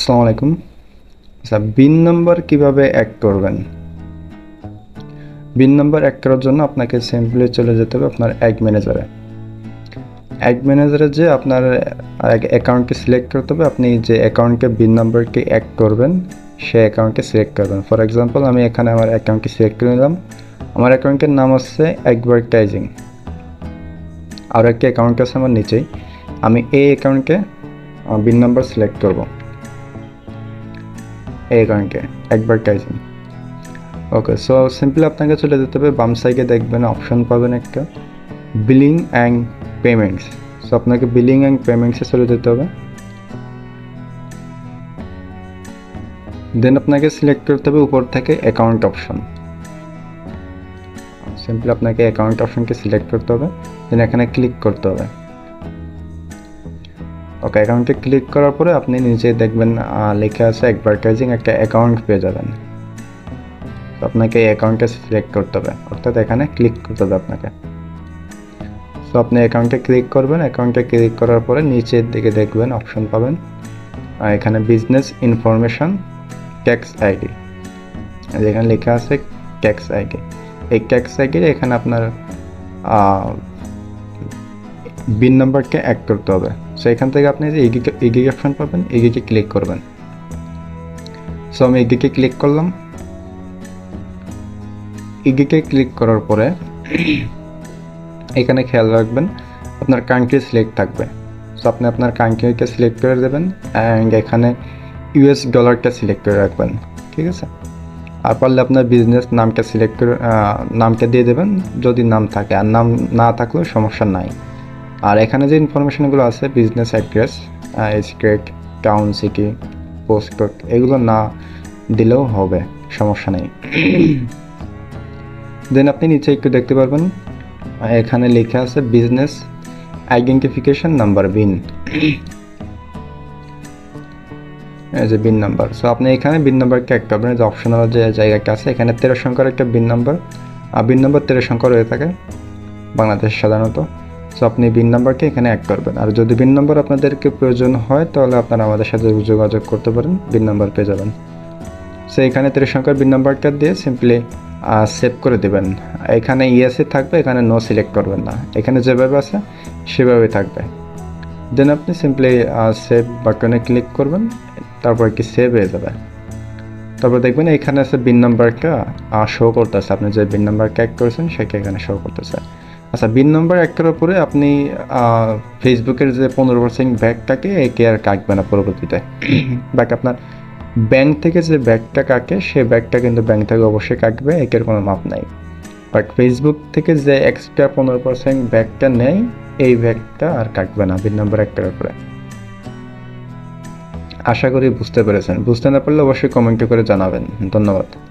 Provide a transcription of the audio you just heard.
আসসালামু আলাইকুম। আচ্ছা বিন নাম্বার কীভাবে অ্যাড করবেন? বিন নাম্বার অ্যাড করার জন্য আপনাকে সিম্পলি চলে যেতে হবে আপনার অ্যাড ম্যানেজারে অ্যাড ম্যানেজারে যে আপনার অ্যাকাউন্টকে সিলেক্ট করতে হবে, আপনি যে অ্যাকাউন্টকে বিন নাম্বারকে অ্যাড করবেন সে অ্যাকাউন্টকে সিলেক্ট করবেন। ফর এক্সাম্পল আমি এখানে আমার অ্যাকাউন্টকে সিলেক্ট করে নিলাম। আমার অ্যাকাউন্টের নাম হচ্ছে অ্যাডভার্টাইজিং আর একটি অ্যাকাউন্ট আছে আমার নিচেই। আমি এই অ্যাকাউন্টকে বিন নাম্বার সিলেক্ট করব। এই অ্যাকাউন্টকে অ্যাডভার্টাইজিং ওকে সো সিম্পলি আপনাকে চলে যেতে হবে, বাম সাইডে দেখবেন অপশন পাবেন একটা বিলিং অ্যান্ড পেমেন্টস সো আপনাকে বিলিং অ্যান্ড পেমেন্টসে চলে যেতে হবে। দেন আপনাকে সিলেক্ট করতে হবে উপর থেকে অ্যাকাউন্ট অপশন সিম্পলি আপনাকে অ্যাকাউন্ট অপশনকে সিলেক্ট করতে হবে। দেন এখানে ক্লিক করতে হবে। ওকে অ্যাকাউন্টে ক্লিক করার পরে আপনি নিচে দেখবেন লেখা আছে অ্যাডভার্টাইজিং একটা অ্যাকাউন্ট পেয়ে যাবেন। তো আপনাকে এই অ্যাকাউন্টে সিলেক্ট করতে হবে। অর্থাৎ এখানে ক্লিক করতে হবে আপনাকে। সো আপনি অ্যাকাউন্টে ক্লিক করবেন। অ্যাকাউন্টে ক্লিক করার পরে নিচের দিকে দেখবেন অপশন পাবেন। এখানে বিজনেস ইনফরমেশন ট্যাক্স আইডি যেখানে লেখা আছে ট্যাক্স আইডি এই ট্যাক্স আইডির এখানে আপনার বিন নাম্বারকে অ্যাড করতে হবে। এখান থেকে আপনি যে এগিয়ে অপশন পাবেন এগিয়ে ক্লিক করবেন। সো আমি এগিয়ে ক্লিক করলাম। এগিয়ে ক্লিক করার পরে এখানে খেয়াল রাখবেন, আপনার কান্ট্রি সিলেক্ট থাকবে। সো আপনি আপনার কান্ট্রিকে সিলেক্ট করে দেবেন অ্যান্ড এখানে ইউএস ডলারটা সিলেক্ট করে রাখবেন, ঠিক আছে? আর পারলে আপনার বিজনেস নামটা সিলেক্ট করে নামটা দিয়ে দেবেন, যদি নাম থাকে। আর নাম না থাকলেও সমস্যা নাই। আর এখানে যে ইনফরমেশনগুলো আছে business address state town city post code এগুলো না দিলেও হবে, সমস্যা নেই। দেন আপনি নিচে একটু দেখতে পারবেন, এখানে লেখা আছে বিজনেস আইডেন্টিফিকেশন নাম্বার বিন যে বিন নাম্বার সো আপনি এখানে বিন নাম্বারকে একটা আপনার যে অপশনাল যে জায়গাটা আছে, এখানে তেরো সংখ্যার একটা বিন নাম্বার আর বিন নাম্বার তেরো সংখ্যা রয়ে থাকে, বাংলাদেশ সাধারণত। সো আপনি বিন নাম্বারকে এখানে অ্যাড করবেন। আর যদি বিন নাম্বার আপনাদেরকে প্রয়োজন হয়, তাহলে আপনারা আমাদের সাথে যোগাযোগ করতে পারেন, বিন নাম্বার পেয়ে যাবেন। সো এখানে তেরো সংখ্যার বিন নাম্বারটা দিয়ে সিম্পলি সেভ করে দেবেন। এখানে ইএসএ থাকবে, এখানে নো সিলেক্ট করবেন না। এখানে যেভাবে আছে, সেভাবে থাকবে। দেন আপনি সিম্পলি সেভ বাটনে ক্লিক করবেন, তারপর কি সেভ হয়ে যাবে। তারপর দেখবেন এখানে আছে বিন নাম্বারটা শো করতেছে। আপনি যে বিন নাম্বার ক্যাক করেছেন সেটা এখানে শো করতেছে। আচ্ছা বিন নম্বর এক করার পরে আপনি ফেসবুকের যে পনেরো পার্সেন্ট ব্যাগটাকে একে আর কাটবে না পরবর্তীতে। ব্যাগ আপনার ব্যাংক থেকে যে ব্যাগটা কাকে সে ব্যাগটা কিন্তু ব্যাংক থেকে অবশ্যই কাটবে একের কোনো মাপ নাই। বাট ফেসবুক থেকে যে এক্সট্রা পনেরো পার্সেন্ট ব্যাগটা নেয় এই ব্যাগটা আর কাটবে না বিন নম্বর এক উপরে। আশা করি বুঝতে পেরেছেন। বুঝতে না পারলে অবশ্যই কমেন্ট করে জানাবেন। ধন্যবাদ।